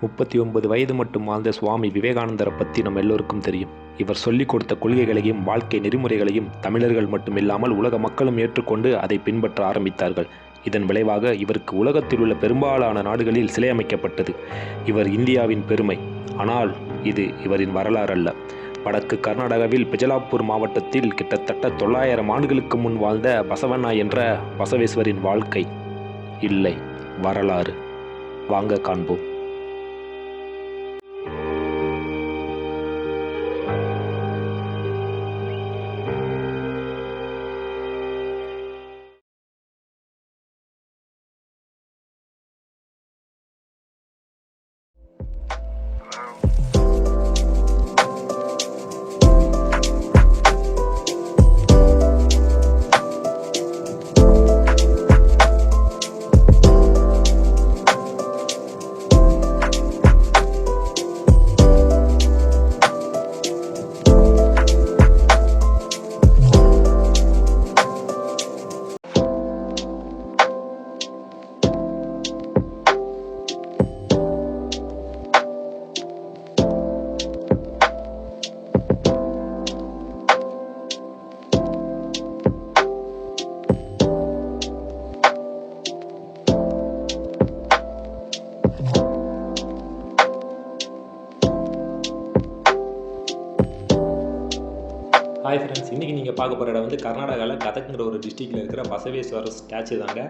முப்பத்தி ஒன்பது வயது மட்டும் வாழ்ந்த சுவாமி விவேகானந்தரை பற்றி நம்ம எல்லோருக்கும் தெரியும். இவர் சொல்லிக் கொடுத்த கொள்கைகளையும் வாழ்க்கை நெறிமுறைகளையும் தமிழர்கள் மட்டுமில்லாமல் உலக மக்களும் ஏற்றுக்கொண்டு அதை பின்பற்ற ஆரம்பித்தார்கள். இதன் விளைவாக இவருக்கு உலகத்தில் உள்ள பெரும்பாலான நாடுகளில் சிலை அமைக்கப்பட்டது. இவர் இந்தியாவின் பெருமை. ஆனால் இது இவரின் வரலாறு அல்ல வடக்கு கர்நாடகாவில் பிஜலாப்பூர் மாவட்டத்தில் கிட்டத்தட்ட தொள்ளாயிரம் ஆண்டுகளுக்கு முன் வாழ்ந்த பசவண்ணா என்ற பசவேஸ்வரின் வாழ்க்கை. இல்லை வரலாறு. வாங்க காண்போம். பார்க்க போகிற இடம் வந்து கர்நாடகாவில் கதக்குங்கிற ஒரு டிஸ்ட்ரிக்டில் இருக்கிற பசவேஸ்வரர் ஸ்டாச்சு தாங்க.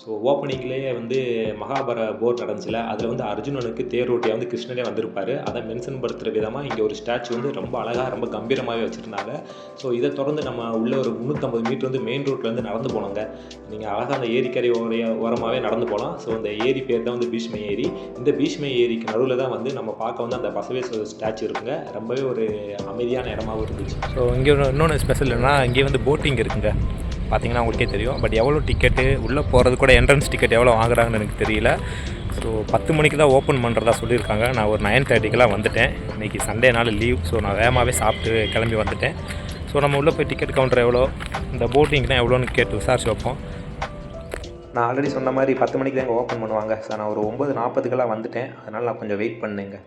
ஸோ ஓப்பனிங்லேயே வந்து மகாபார போர் நடந்துச்சுல அதில் வந்து அர்ஜுனனுக்கு தேரோட்டியாக வந்து கிருஷ்ணரே வந்திருப்பார். அதை மென்ஷன் படுத்துகிற விதமாக இங்கே ஒரு ஸ்டாச்சு வந்து ரொம்ப அழகாக ரொம்ப கம்பீரமாகவே வச்சுருந்தாங்க. ஸோ இதை தொடர்ந்து நம்ம உள்ள ஒரு முந்நூற்றம்பது மீட்டர் வந்து மெயின் ரோட்லேருந்து நடந்து போனோங்க. நீங்கள் அழகாக அந்த ஏரிக்கரை ஓரைய ஓரமாகவே நடந்து போகலாம் ஸோ அந்த ஏரி பேர் தான் வந்து பீஷ்மை ஏரி. இந்த பீஷ்மை ஏரிக்கு நடுவில் தான் வந்து நம்ம பார்க்க வந்து அந்த பசவேஸ்வரர் ஸ்டாச்சு இருக்குங்க. ரொம்பவே ஒரு அமைதியான இடமாகவும் இருந்துச்சு. ஸோ இங்கே இன்னொன்று ஸ்பெஷல் என்னன்னா இங்கே வந்து போட்டிங் இருக்குங்க. பார்த்தீங்கன்னா உங்களுக்கே தெரியும். பட் எவ்வளோ டிக்கெட்டு உள்ளே போகிறது கூட என்ட்ரன்ஸ் டிக்கெட் எவ்வளோ வாங்குறாங்கன்னு எனக்கு தெரியல. ஸோ பத்து மணிக்கு தான் ஓப்பன் பண்ணுறதா சொல்லியிருக்காங்க. நான் ஒரு நைன் தேர்ட்டிக்கெலாம் வந்துட்டேன். இன்றைக்கி நாள் லீவ் ஸோ நான் வேகமாகவே சாப்பிட்டு கிளம்பி வந்துட்டேன். ஸோ நம்ம உள்ளே போய் டிக்கெட் கவுண்டர் எவ்வளோ? இந்த போட்டிங்னால் எவ்வளோன்னு கேட்டு விசாரிச்சு வைப்போம் நான் ஆல்ரெடி சொன்ன மாதிரி பத்து மணிக்கு தான் இங்கே ஓப்பன் பண்ணுவாங்க. சார் நான் ஒரு ஒம்பது நாற்பதுக்கெல்லாம் வந்துட்டேன். அதனால் நான் கொஞ்சம் வெயிட் பண்ணுங்க.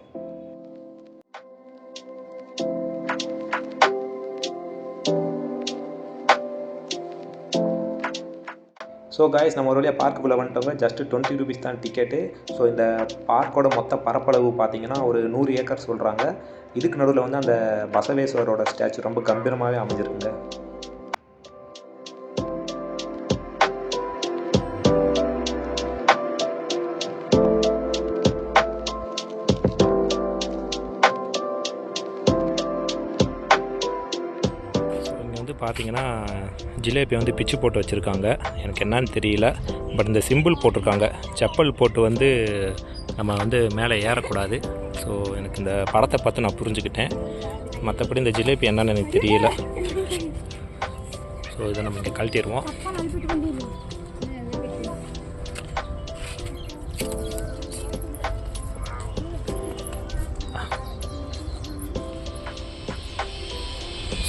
ஸோ காய்ஸ் நம்ம ஒரு வழியாக பார்க்குள்ளே வந்துட்டவங்க ஜஸ்ட் டுவெண்ட்டி ருபீஸ் தான் டிக்கெட்டு ஸோ இந்த பார்க்கோட மொத்த பரப்பளவு பார்த்தீங்கன்னா ஒரு நூறு ஏக்கர் சொல்கிறாங்க இதுக்கு நடுவில் வந்து அந்த பசவேஸ்வரோட ஸ்டாச்சு ரொம்ப கம்பீரமாகவே அமைஞ்சிருக்குங்க. இங்கே வந்து பார்த்தீங்கன்னா ஜிலேபி வந்து பிச்சு போட்டு வச்சுருக்காங்க. எனக்கு என்னன்னு தெரியல. பட் இந்த சிம்பிள் போட்டிருக்காங்க. செப்பல் போட்டு வந்து நம்ம வந்து மேலே ஏறக்கூடாது. ஸோ எனக்கு இந்த படத்தை பார்த்து நான் புரிஞ்சுக்கிட்டேன். மற்றபடி இந்த ஜிலேபி என்னன்னு எனக்கு தெரியல. ஸோ இதை நம்ம இங்கே கழட்டிடுவோம்.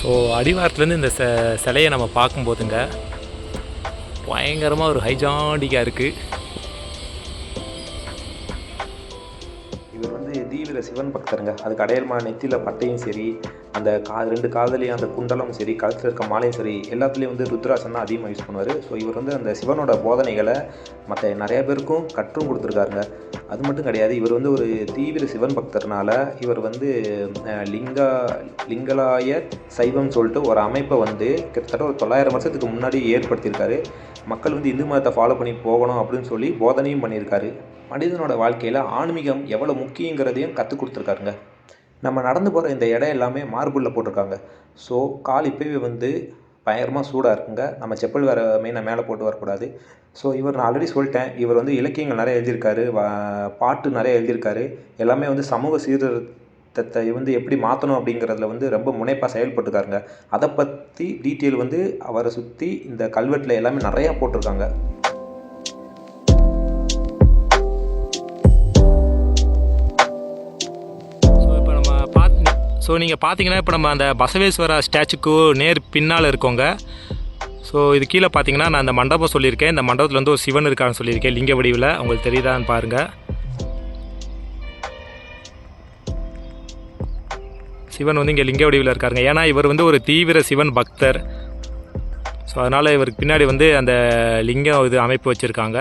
ஸோ அடிவாரத்துலேருந்து இந்த ச சிலையை நம்ம பார்க்கும்போதுங்க பயங்கரமாக ஒரு ஹைஜாண்டிக்காக இருக்குது சிவன் பக்தருங்க. அதுக்கு அடையாளமான நெத்தியில் பட்டையும் சரி அந்த கா ரெண்டு காதலையும் அந்த குண்டலும் சரி கழுத்தில் இருக்க மாலையும் சரி எல்லாத்துலேயும் வந்து ருத்ராசன் தான் அதிகமாக யூஸ் பண்ணுவார். ஸோ இவர் வந்து அந்த சிவனோட போதனைகளை மற்ற நிறைய பேருக்கும் கற்றும் கொடுத்துருக்காருங்க. அது மட்டும் கிடையாது இவர் வந்து ஒரு தீவிர சிவன் பக்தர்னால இவர் வந்து லிங்கா லிங்கலாய சைவம் சொல்லிட்டு ஒரு அமைப்பை வந்து கிட்டத்தட்ட ஒரு தொள்ளாயிரம் வருஷத்துக்கு முன்னாடி ஏற்படுத்தியிருக்காரு. மக்கள் வந்து இந்து மதத்தை ஃபாலோ பண்ணி போகணும் அப்படின்னு சொல்லி போதனையும் பண்ணியிருக்காரு. மனிதனோட வாழ்க்கையில் ஆன்மீகம் எவ்வளோ முக்கியங்கிறதையும் கற்றுக் கொடுத்துருக்காருங்க. நம்ம நடந்து போகிற இந்த இடம் எல்லாமே மார்பிளில் போட்டிருக்காங்க. ஸோ கால் இப்போவே வந்து பயங்கரமாக சூடாக இருக்குங்க. நம்ம செப்பல் வேறு மெயினாக மேலே போட்டு வரக்கூடாது. ஸோ இவர் நான் ஆல்ரெடி சொல்லிட்டேன். இவர் வந்து இலக்கியங்கள் நிறைய எழுதியிருக்காரு. வா- பாட்டு நிறைய எழுதியிருக்காரு. எல்லாமே வந்து சமூக சீர்திருத்தத்தை வந்து எப்படி மாற்றணும் அப்படிங்கிறதுல வந்து ரொம்ப முனைப்பாக செயல்பட்டுருக்காருங்க அதை பற்றி டீட்டெயில் வந்து அவரை சுற்றி இந்த கல்வெட்டில் எல்லாமே நிறையா போட்டிருக்காங்க. இப்போ நம்ம ஸோ நீங்கள் பார்த்தீங்கன்னா இப்போ நம்ம அந்த பசவேஸ்வரா ஸ்டாச்சுக்கு நேர் பின்னால் இருக்கோங்க. ஸோ இது கீழே பார்த்தீங்கன்னா நான் அந்த மண்டபம் சொல்லியிருக்கேன். இந்த மண்டபத்தில் வந்து ஒரு சிவன் இருக்கான்னு சொல்லியிருக்கேன். லிங்க வடிவில். உங்களுக்கு தெரியுதான்னு பாருங்கள் சிவன் வந்து இங்கே லிங்க வடிவில் இருக்காருங்க. ஏன்னா இவர் வந்து ஒரு தீவிர சிவன் பக்தர். ஸோ அதனால் இவருக்கு பின்னாடி வந்து அந்த லிங்கம் இது அமைப்பு வச்சுருக்காங்க.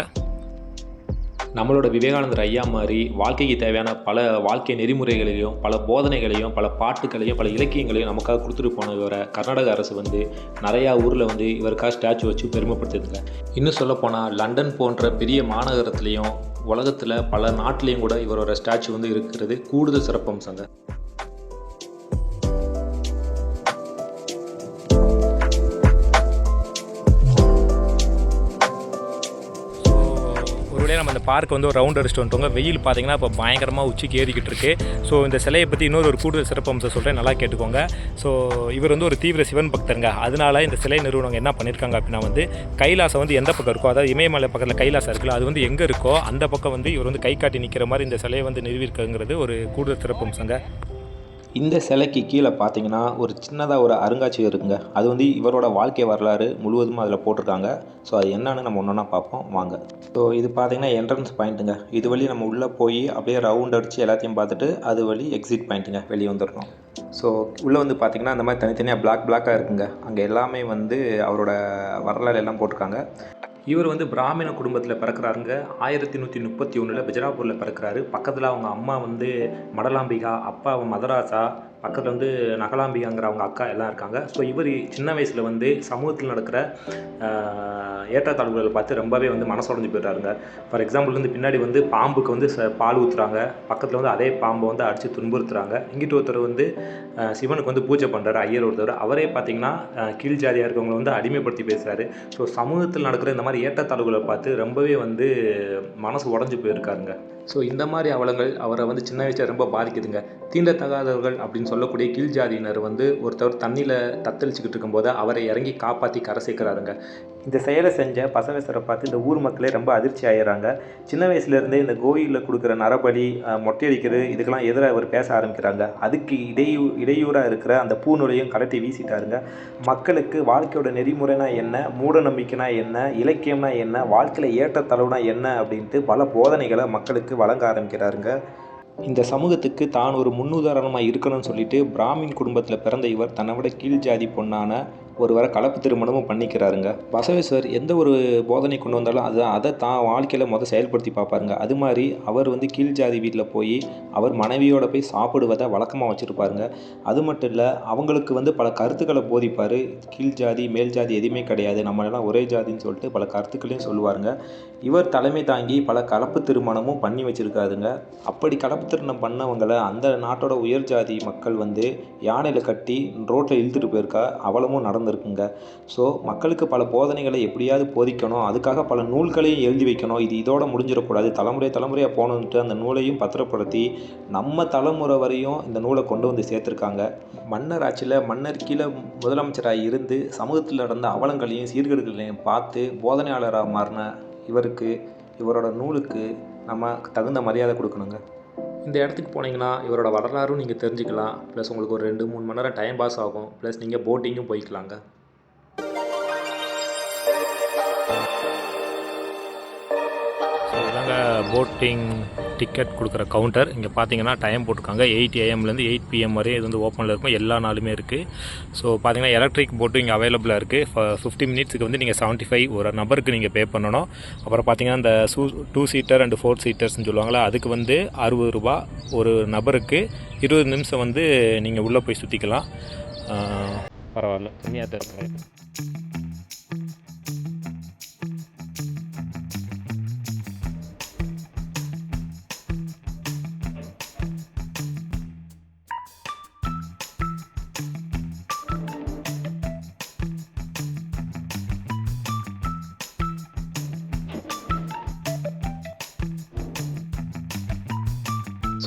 நம்மளோட விவேகானந்தர் ஐயா மாதிரி வாழ்க்கைக்கு தேவையான பல வாழ்க்கை நெறிமுறைகளையும் பல போதனைகளையும் பல பாட்டுகளையும் பல இலக்கியங்களையும் நமக்காக கொடுத்துட்டு போன இவரை கர்நாடக அரசு வந்து நிறையா ஊரில் வந்து இவருக்காக ஸ்டாச்சு வச்சு பெருமைப்படுத்துதுங்க இன்னும் சொல்லப்போனால் லண்டன் போன்ற பெரிய மாநகரத்துலேயும் உலகத்தில் பல நாட்டிலையும் கூட இவரோட ஸ்டாச்சு வந்து இருக்கிறது கூடுதல் சிறப்பம்சங்க. பார்க் வந்து ஒரு ரவுண்ட் அடிச்சுட்டு வந்துட்டோங்க. வெயில் பார்த்தீங்கன்னா இப்போ பயங்கரமாக உச்சிக்கு ஏறிக்கிட்டு இருக்கு. ஸோ இந்த சிலையை பற்றி இன்னொரு ஒரு கூடுதல் சிறப்பம்சம் சொல்கிறேன் நல்லா கேட்டுக்கோங்க. ஸோ இவர் வந்து ஒரு தீவிர சிவன் பக்தருங்க. அதனால இந்த சிலை நிறுவனங்க என்ன பண்ணியிருக்காங்க அப்படின்னா வந்து கைலாசம் வந்து எந்த பக்கம் இருக்கோ அதாவது இமயமலை பக்கத்தில் கைலாசம் இருக்குல்ல அது வந்து எங்கே இருக்கோ அந்த பக்கம் வந்து இவர் வந்து கை காட்டி நிற்கிற மாதிரி இந்த சிலையை வந்து நிறுவியிருக்குங்கிறது ஒரு கூடுதல் சிறப்பம்சங்க இந்த சிலைக்கு கீழே பார்த்தீங்கன்னா ஒரு சின்னதாக ஒரு அருங்காட்சியகம் இருக்குங்க. அது வந்து இவரோட வாழ்க்கை வரலாறு முழுவதும் அதில் போட்டிருக்காங்க. ஸோ அது என்னன்னு நம்ம ஒன்றா பார்ப்போம். வாங்க. ஸோ இது பார்த்தீங்கன்னா என்ட்ரன்ஸ் பாயிண்ட்டுங்க இது வழி நம்ம உள்ளே போய் அப்படியே ரவுண்ட் அடித்து எல்லாத்தையும் பார்த்துட்டு அது வழி எக்ஸிட் பாயிண்ட்டுங்க வெளியே வந்துடணும் ஸோ உள்ளே வந்து பார்த்தீங்கன்னா அந்த மாதிரி தனித்தனியாக பிளாக் பிளாக்காக இருக்குங்க. அங்கே எல்லாமே வந்து அவரோட வரலாறு எல்லாம் போட்டிருக்காங்க. இவர் வந்து பிராமண குடும்பத்தில் பிறக்கிறாருங்க. ஆயிரத்தி நூற்றி முப்பத்தி ஒன்றில் பிஜராப்பூரில் பிறக்கிறாரு. பக்கத்தில் அவங்க அம்மா வந்து மடலாம்பிகா அப்பா மதராசா பக்கத்தில் வந்து நகலாம்பிகாங்கிற அவங்க அக்கா எல்லாம் இருக்காங்க. ஸோ இவர் சின்ன வயசில் வந்து சமூகத்தில் நடக்கிற ஏற்றத்தாழ்வுகளை பார்த்து ரொம்பவே வந்து மனசுடைஞ்சு போயிட்டாருங்க ஃபார் எக்ஸாம்பிள் வந்து பின்னாடி வந்து பாம்புக்கு வந்து ச- பால் ஊற்றுறாங்க பக்கத்தில் வந்து அதே பாம்பை வந்து அடித்து துன்புறுத்துறாங்க. இங்கிட்டு ஒருத்தர் வந்து சிவனுக்கு வந்து பூஜை பண்ணுறாரு ஐயர் ஒருத்தர். அவரே பார்த்தீங்கன்னா கீழ் ஜாதியாக இருக்கவங்களை வந்து அடிமைப்படுத்தி பேசுகிறாரு ஸோ சமூகத்தில் நடக்கிற இந்த மாதிரி ஏற்றத்தாழ்வுகளை பார்த்து ரொம்பவே வந்து மனசு உடஞ்சி போயிருக்காருங்க. ஸோ இந்த மாதிரி அவலங்கள் அவரை வந்து சின்ன வயசில் ரொம்ப பாதிக்குதுங்க. தீண்டத்தகாதவர்கள் அப்படின்னு சொல்லக்கூடிய கீழ் ஜாதியினர் வந்து ஒருத்தவர் தண்ணியில் தத்தளிச்சுக்கிட்டு இருக்கும்போது அவரை இறங்கி காப்பாற்றி கரை சேர்க்குறாருங்க. இந்த செயலை செஞ்ச பசவேஸ்வரை பார்த்து இந்த ஊர் மக்களே ரொம்ப அதிர்ச்சி ஆயிடுறாங்க. சின்ன வயசுலேருந்தே இந்த கோயிலில் கொடுக்குற நரபலி மொட்டையடிக்கிறது இதுக்கெல்லாம் எதிராக அவர் பேச ஆரம்பிக்கிறாங்க. அதுக்கு இடையூ இடையூறாக இருக்கிற அந்த பூநூலையும் கலட்டி வீசிட்டாருங்க. மக்களுக்கு வாழ்க்கையோட நெறிமுறைனா என்ன மூட நம்பிக்கைனா என்ன இலக்கியம்னா என்ன வாழ்க்கையில் ஏற்றத்தளவுனா என்ன அப்படின்ட்டு பல போதனைகளை மக்களுக்கு வழங்க ஆரம்பிக்கிறாருங்க. இந்த சமூகத்துக்கு தான் ஒரு முன்னுதாரணமாக இருக்கணும்னு சொல்லிட்டு பிராமின் குடும்பத்தில் பிறந்த இவர் தன்னை விட கீழ் ஜாதி பொண்ணான ஒருவரை கலப்பு திருமணமும் பண்ணிக்கிறாருங்க. பசவேஸ்வர் எந்த ஒரு போதனை கொண்டு வந்தாலும் அது அதை தான் வாழ்க்கையில் முதல் செயல்படுத்தி பார்ப்பாருங்க அது மாதிரி அவர் வந்து கீழ் ஜாதி வீட்டில் போய் அவர் மனைவியோட போய் சாப்பிடுவதை வழக்கமாக வச்சுருப்பாருங்க. அது மட்டும் இல்லை அவங்களுக்கு வந்து பல கருத்துக்களை போதிப்பார். கீழ் ஜாதி மேல் ஜாதி எதுவுமே கிடையாது. நம்மளெல்லாம் ஒரே ஜாதின்னு சொல்லிட்டு பல கருத்துக்களையும் சொல்லுவாருங்க. இவர் தலைமை தாங்கி பல கலப்பு திருமணமும் பண்ணி வச்சுருக்காருங்க. அப்படி கலப்பு திருமணம் பண்ணவங்களை அந்த நாட்டோட உயர் ஜாதி மக்கள் வந்து யானையில் கட்டி ரோட்டில் இழுத்துட்டு போயிருக்கா. அவலமும் நடந்திருக்குங்க ஸோ மக்களுக்கு பல போதனைகளை எப்படியாவது போதிக்கணும். அதுக்காக பல நூல்களையும் எழுதி வைக்கணும். இது இதோட முடிஞ்சிடக்கூடாது. தலைமுறை தலைமுறையாக போகணுன்ட்டு அந்த நூலையும் பத்திரப்படுத்தி நம்ம தலைமுறை வரையும் இந்த நூலை கொண்டு வந்து சேர்த்துருக்காங்க. மன்னர் ஆட்சியில் மன்னர் கீழே முதலமைச்சராக இருந்து சமூகத்தில் நடந்த அவலங்களையும் சீர்கேடுகளையும் பார்த்து போதனையாளராக மாறின இவருக்கு இவரோட நூலுக்கு நம்ம தகுந்த மரியாதை கொடுக்கணுங்க. இந்த இடத்துக்கு போனீங்கன்னா இவரோட வரலாறும் நீங்கள் தெரிஞ்சுக்கலாம். ப்ளஸ் உங்களுக்கு ஒரு ரெண்டு மூணு மணி நேரம் டைம் பாஸ் ஆகும். ப்ளஸ் நீங்கள் போட்டிங்கும் போய்க்கலாங்க. போட்டிங் டிக்கெட் கொடுக்குற கவுண்டர் இங்கே பார்த்தீங்கன்னா டைம் போட்டிருக்காங்க. எயிட் ஏஎம்லேருந்து எயிட் பிஎம் வரையும் இது வந்து ஓப்பனில் இருக்கும். எல்லா நாளுமே இருக்குது ஸோ பார்த்தீங்கன்னா எலக்ட்ரிக் போட்டு இங்கே அவைலபிளாக இருக்குது ஃபிஃப்டி மினிட்ஸுக்கு வந்து நீங்கள் செவன்ட்டி ஃபைவ் ஒரு நபருக்கு நீங்கள் பே பண்ணணும். அப்புறம் பார்த்தீங்கன்னா இந்த சூ டூ சீட்டர் அண்ட் ஃபோர் சீட்டர்ஸ்னு சொல்லுவாங்களா அதுக்கு வந்து அறுபது ரூபா ஒரு நபருக்கு இருபது நிமிஷம் வந்து நீங்கள் உள்ளே போய் சுற்றிக்கலாம் பரவாயில்ல. கம்மியாக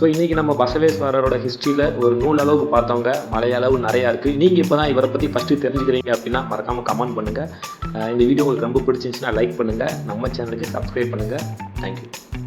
ஸோ இன்றைக்கி நம்ம பசவேஸ்வரரோட ஹிஸ்ட்ரியில் ஒரு நூல் அளவுக்கு பார்த்தவங்க மலைய அளவு நிறையா இருக்குது நீங்கள் இப்போ தான் இவரை பற்றி ஃபஸ்ட்டு தெரிஞ்சுக்கிறீங்க அப்படின்னா மறக்காமல் கமெண்ட் பண்ணுங்கள் இந்த வீடியோ உங்களுக்கு ரொம்ப பிடிச்சிருந்துச்சுன்னா லைக் பண்ணுங்கள் நம்ம சேனலுக்கு சப்ஸ்கிரைப் பண்ணுங்கள் தேங்க்யூ